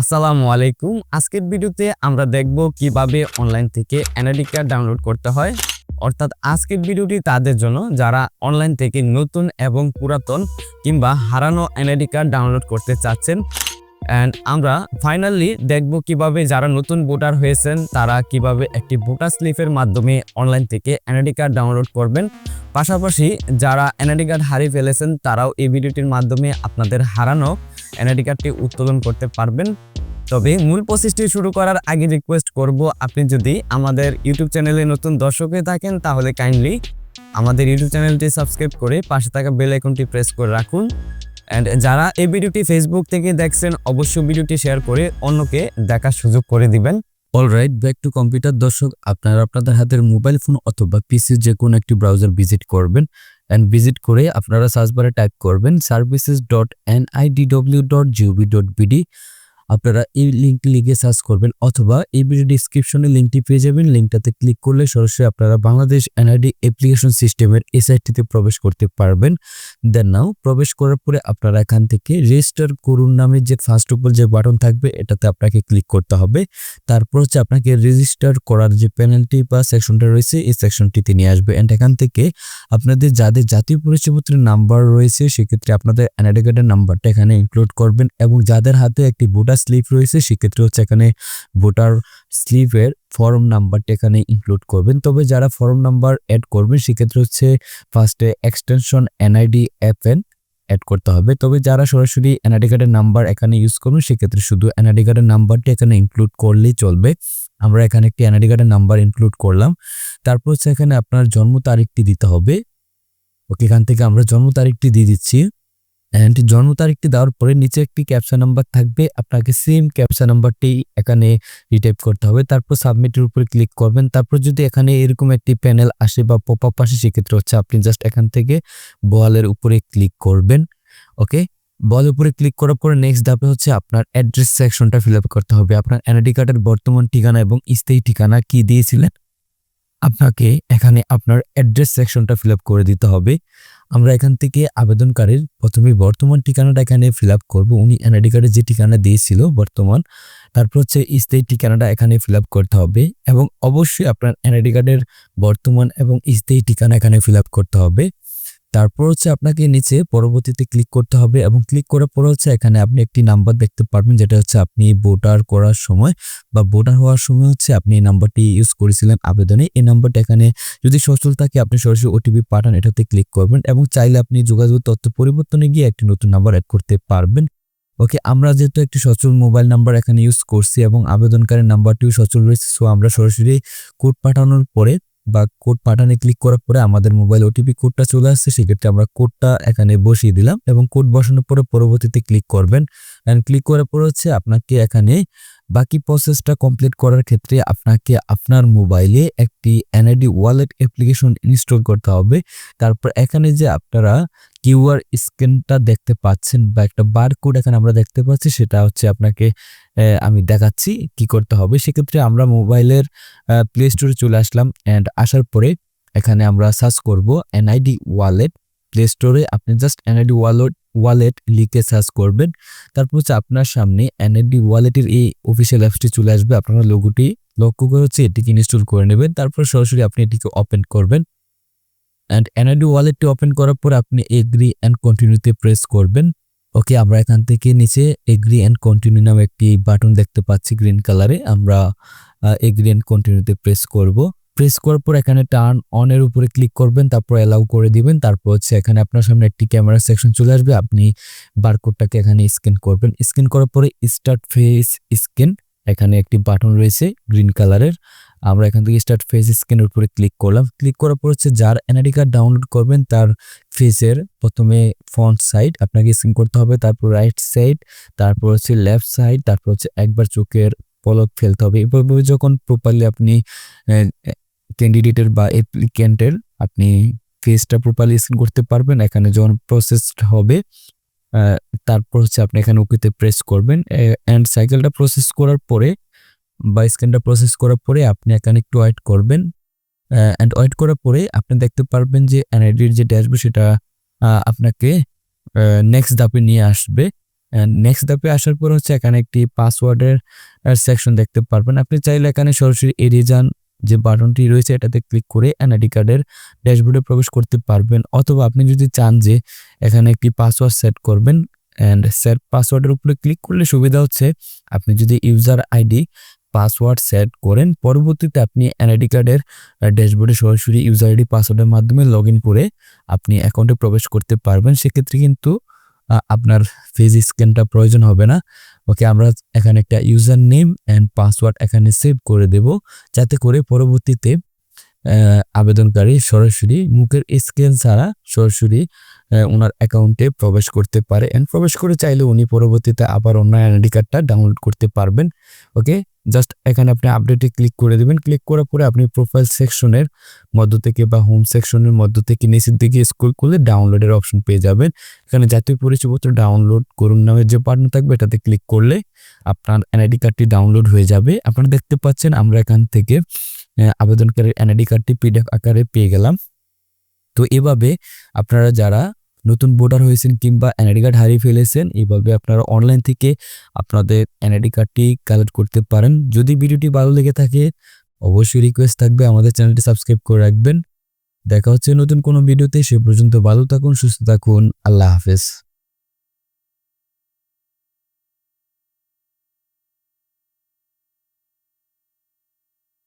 আসসালামু আলাইকুম। আজকের ভিডিওতে আমরা দেখব কীভাবে অনলাইন থেকে এনআইডি কার্ড ডাউনলোড করতে হয়। অর্থাৎ আজকের ভিডিওটি তাদের জন্য যারা অনলাইন থেকে নতুন এবং পুরাতন কিংবা হারানো এনআইডি কার্ড ডাউনলোড করতে চাচ্ছেন। অ্যান্ড আমরা ফাইনালি দেখব কীভাবে যারা নতুন ভোটার হয়েছেন, তারা কীভাবে একটি ভোটার স্লিপের মাধ্যমে অনলাইন থেকে এনআইডি কার্ড ডাউনলোড করবেন। পাশাপাশি যারা এনআইডি কার্ড হারিয়ে ফেলেছেন, তারাও এই ভিডিওটির মাধ্যমে আপনাদের হারানো এনআইডি কার্ডটি উত্তোলন করতে পারবেন। তবে মূল প্রসেসটি শুরু করার আগে রিকোয়েস্ট করব, আপনি যদি আমাদের ইউটিউব চ্যানেলে নতুন দর্শক হয়ে থাকেন, তাহলে কাইন্ডলি আমাদের ইউটিউব চ্যানেলটি সাবস্ক্রাইব করে পাশে থাকা বেল আইকনটি প্রেস করে রাখুন। অ্যান্ড যারা এই ভিডিওটি ফেসবুক থেকে দেখছেন, অবশ্যই ভিডিওটি শেয়ার করে অন্যকে দেখার সুযোগ করে দিবেন। অলরাইট ব্যাক টু কম্পিউটার দর্শক, আপনারা আপনাদের হাতের মোবাইল ফোন অথবা পিসির যে কোনো একটি ব্রাউজার ভিজিট করবেন। অ্যান্ড ভিজিট করে আপনারা সার্চ বারে টাইপ করবেন services dot NIDW dot GOB dot BD আপনারা এই লিঙ্কটি লিখে সার্চ করবেন অথবা এই ভিডিও ডিসক্রিপশনে লিঙ্কটি পেয়ে যাবেন। লিঙ্কটাতে ক্লিক করলে সরাসরি আপনারা বাংলাদেশ এনআইডি অ্যাপ্লিকেশন সিস্টেমের এই সাইটটিতে প্রবেশ করতে পারবেন। দেন নাও প্রবেশ করার পরে আপনারা এখান থেকে রেজিস্টার করুন নামে যে ফার্স্ট অল যে বাটন থাকবে, এটাতে আপনাকে ক্লিক করতে হবে। তারপর হচ্ছে আপনাকে রেজিস্টার করার যে পেনাল্টি বা সেকশনটা রয়েছে, এই সেকশনটিতে নিয়ে আসবে। অ্যান্ড এখান থেকে আপনাদের যাদের জাতীয় পরিচয়পত্রের নাম্বার রয়েছে, সেক্ষেত্রে আপনাদের এনআইডি কার্ডের নাম্বারটা এখানে ইনক্লুড করবেন এবং যাদের হাতে একটি ভোটার স্লিপ রয়েছে, সেক্ষেত্রে হচ্ছে এখানে ভোটার স্লিপের ফর্ম নাম্বারটা এখানে ইনক্লুড করবেন। তবে যারা ফর্ম নাম্বার অ্যাড করবেন, সেক্ষেত্রে হচ্ছে ফার্স্টে extension NID app and add করতে হবে। তবে যারা সরাসরি এনআইডি কার্ডের নাম্বার এখানে ইউজ করবেন, সেক্ষেত্রে শুধু এনআইডি কার্ডের নাম্বারটি এখানে ইনক্লুড করলেই চলবে। আমরা এখানে একটি এনআইডি কার্ডের নাম্বার ইনক্লুড করলাম। তারপর হচ্ছে এখানে আপনার জন্ম তারিখটি দিতে হবে। ওকে, এখান থেকে আমরা জন্ম তারিখটি দিয়ে দিচ্ছি। অ্যান্ড জন্ম তারিখটি দেওয়ার পরে নিচে একটি ক্যাপচা নাম্বার থাকবে। আপনাকে সেম ক্যাপচা নাম্বারটি এখানে রিটাইপ করতে হবে। তারপর সাবমিটের উপরে ক্লিক করবেন। তারপর যদি এখানে এরকম একটি প্যানেল আসে বা পপ আপ আসে, সেক্ষেত্রে হচ্ছে আপনি জাস্ট এখান থেকে বলের উপরে ক্লিক করবেন। ওকে বল উপরে ক্লিক করার পরে নেক্সট ধাপে হচ্ছে আপনার অ্যাড্রেস সেকশনটা ফিল আপ করতে হবে। আপনার এনআইডি কার্ডের বর্তমান ঠিকানা এবং স্থায়ী ঠিকানা কি দিয়েছিলেন? আপনাকে এখানে আপনার অ্যাড্রেস সেকশনটা ফিল আপ করে দিতে হবে। আমরা এখান থেকে আবেদনকারীর প্রথমে বর্তমান ঠিকানাটা এখানে ফিল আপ করব। উনি এনআইডি কার্ডে যে ঠিকানা দিয়েছিল বর্তমান, তারপর হচ্ছে স্থায়ী ঠিকানাটা এখানে ফিল আপ করতে হবে এবং অবশ্যই আপনার এনআইডি কার্ডের বর্তমান এবং স্থায়ী ঠিকানা এখানে ফিল আপ করতে হবে। তারপর হচ্ছে আপনাকে নিচে পরবর্তীতে ক্লিক করতে হবে এবং ক্লিক করার পর হচ্ছে এখানে আপনি একটি নাম্বার দেখতে পারবেন, যেটা হচ্ছে আপনি ভোটার করার সময় বা ভোটার হওয়ার সময় হচ্ছে আপনি এই নাম্বারটি ইউজ করেছিলেন আবেদনে। এই নাম্বারটা এখানে যদি সচল থাকে, আপনি সরাসরি ওটিপি পাঠান, এটাতে ক্লিক করবেন এবং চাইলে আপনি যোগাযোগ তথ্য পরিবর্তনে গিয়ে একটি নতুন নাম্বার অ্যাড করতে পারবেন। ওকে আমরা যেহেতু একটি সচল মোবাইল নাম্বার এখানে ইউজ করছি এবং আবেদনকারীর নাম্বারটিও সচল রয়েছে সো আমরা সরাসরি কোড পাঠানোর পরে বা কোড পাঠানে ক্লিক করার পরে আমাদের মোবাইল ওটিপি কোডটা চলে আসছে, সেক্ষেত্রে আমরা কোডটা এখানে বসিয়ে দিলাম এবং কোড বসানোর পরে পরবর্তীতে ক্লিক করবেন। অ্যান্ড ক্লিক করার পরে হচ্ছে আপনাকে এখানে বাকি প্রসেসটা কমপ্লিট করার ক্ষেত্রে আপনাকে আপনার মোবাইলে একটি এনআইডি ওয়ালেট অ্যাপ্লিকেশন ইনস্টল করতে হবে। তারপর এখানে যে আপনারা কিউআর স্ক্যানটা দেখতে পাচ্ছেন বা একটা বারকোড এখানে আমরা দেখতে পাচ্ছি, সেটা হচ্ছে আপনাকে আমি দেখাচ্ছি কি করতে হবে। সেক্ষেত্রে আমরা মোবাইলের প্লে স্টোরে চলে আসলাম অ্যান্ড আসার পরে এখানে আমরা সার্চ করব এনআইডি ওয়ালেট। প্লে স্টোরে আপনি জাস্ট এনআইডি ওয়ালেট ওয়ালেট লিখে সার্চ করবেন। তারপর হচ্ছে আপনার সামনে এনআইডি ওয়ালেটের এই অফিসিয়াল অ্যাপসটি চলে আসবে। আপনারা লোগোটি লক্ষ্য করে হচ্ছে এটিকে ইনস্টল করে নেবেন। তারপর সরাসরি আপনি এটিকে ওপেন করবেন। অ্যান্ড এনআইডি ওয়ালেটটি ওপেন করার পর আপনি এগ্রি অ্যান্ড কন্টিনিউতে প্রেস করবেন। ওকে আমরা এখান থেকে নিচে এগ্রি অ্যান্ড কন্টিনিউ নামে একটি বাটন দেখতে পাচ্ছি গ্রিন কালারে আমরা এগ্রি অ্যান্ড কন্টিনিউতে প্রেস করব। প্রেস করার পর এখানে টার্ন অন এর উপরে ক্লিক করবেন, তারপর অ্যালাউ করে দিবেন। তারপর হচ্ছে এখানে আপনার সামনে একটি ক্যামেরা সেকশন চলে আসবে। আপনি বারকোডটাকে এখানে স্ক্যান করবেন। স্ক্যান করার পরে স্টার্ট ফেস স্ক্যান এখানে একটি বাটন রয়েছে গ্রিন কালারের আমরা এখান থেকে স্টার্ট ফেস স্ক্যানের উপরে ক্লিক করলাম। ক্লিক করার পর হচ্ছে যার এনআইডি কার্ড ডাউনলোড করবেন, তার ফেসের প্রথমে ফ্রন্ট সাইড আপনাকে স্ক্যান করতে হবে, তারপর রাইট সাইড তারপর হচ্ছে লেফট সাইড তারপর হচ্ছে একবার চোখের পলক ফেলতে হবে। এভাবে যখন প্রপারলি আপনি ক্যান্ডিডেটের বা অ্যাপ্লিক্যান্টের আপনি ফেসটা প্রপারলি স্ক্যান করতে পারবেন, এখানে যখন প্রসেসড হবে তারপর হচ্ছে আপনি এখানে ওকেতে প্রেস করবেন অ্যান্ড সাইকেলটা প্রসেস করার পরে বা স্ক্যানটা প্রসেস করার পরে আপনি এখানে একটু ওয়েট করবেন। অ্যান্ড ওয়েট করার পরে আপনি দেখতে পারবেন যে এনআইডির যে ড্যাশবোর্ড সেটা আপনাকে নেক্সট ধাপে নিয়ে আসবে। নেক্সট ধাপে আসার পর হচ্ছে এখানে একটি পাসওয়ার্ডের সেকশন দেখতে পারবেন। আপনি চাইলে এখানে সরাসরি এড়িয়ে যান যে বাটনটি রয়েছে এটাতে ক্লিক করে এনআইডি কার্ডের ড্যাশবোর্ডে প্রবেশ করতে পারবেন। অথবা আপনি যদি চান যে এখানে একটি পাসওয়ার্ড সেট করবেন অ্যান্ড সেট পাসওয়ার্ডের উপরে ক্লিক করলে সুবিধা হচ্ছে আপনি যদি ইউজার আইডি পাসওয়ার্ড সেট করেন। পরবর্তীতে আপনি এনআইডি কার্ডের ড্যাশবোর্ডে সরাসরি ইউজার আইডি, পাসওয়ার্ডের মাধ্যমে লগ করে আপনি অ্যাকাউন্টে প্রবেশ করতে পারবেন। সেক্ষেত্রে কিন্তু আপনার ফেস স্ক্যানটা প্রয়োজন হবে না। ওকে, আমরা এখানে একটা ইউজার নেম অ্যান্ড পাসওয়ার্ড এখানে সেভ করে দেব। যাতে করে পরবর্তীতে আবেদনকারী সরাসরি মুখের স্ক্যান ছাড়া সরাসরি ওনার অ্যাকাউন্টে প্রবেশ করতে পারে। অ্যান্ড প্রবেশ করে চাইলে উনি পরবর্তীতে আবার অন্য আইডি কার্ডটা ডাউনলোড করতে পারবেন। ওকে জাস্ট এখানে আপনি আপডেটে ক্লিক করে দেবেন। ক্লিক করার পরে আপনি প্রোফাইল সেকশনের মধ্য থেকে বা হোম সেকশনের মধ্য থেকে নিচের দিকে স্ক্রল করলে ডাউনলোডের অপশন পেয়ে যাবেন। এখানে জাতীয় পরিচয়পত্র ডাউনলোড করুন নামের যে বাটন থাকবে, এটাতে ক্লিক করলে আপনার এনআইডি কার্ডটি ডাউনলোড হয়ে যাবে। আপনারা দেখতে পাচ্ছেন আমরা এখান থেকে আবেদনকারীর এনআইডি কার্ডটি পিডিএফ আকারে পেয়ে গেলাম। তো এভাবে আপনারা যারা নতুন ভোটার হয়েছেন কিংবা এনআইডি কার্ড হারিয়ে ফেলেছেন এইভাবে আপনারা অনলাইন থেকে আপনাদের এনআইডি কার্ডটি কালেক্ট করতে পারেন। যদি ভিডিওটি ভালো লেগে থাকে, অবশ্যই রিকোয়েস্ট থাকবে, আমাদের চ্যানেলটি সাবস্ক্রাইব করে রাখবেন। দেখা হচ্ছে নতুন কোনো ভিডিওতে, সে পর্যন্ত ভালো থাকুন, সুস্থ থাকুন, আল্লাহ হাফেজ।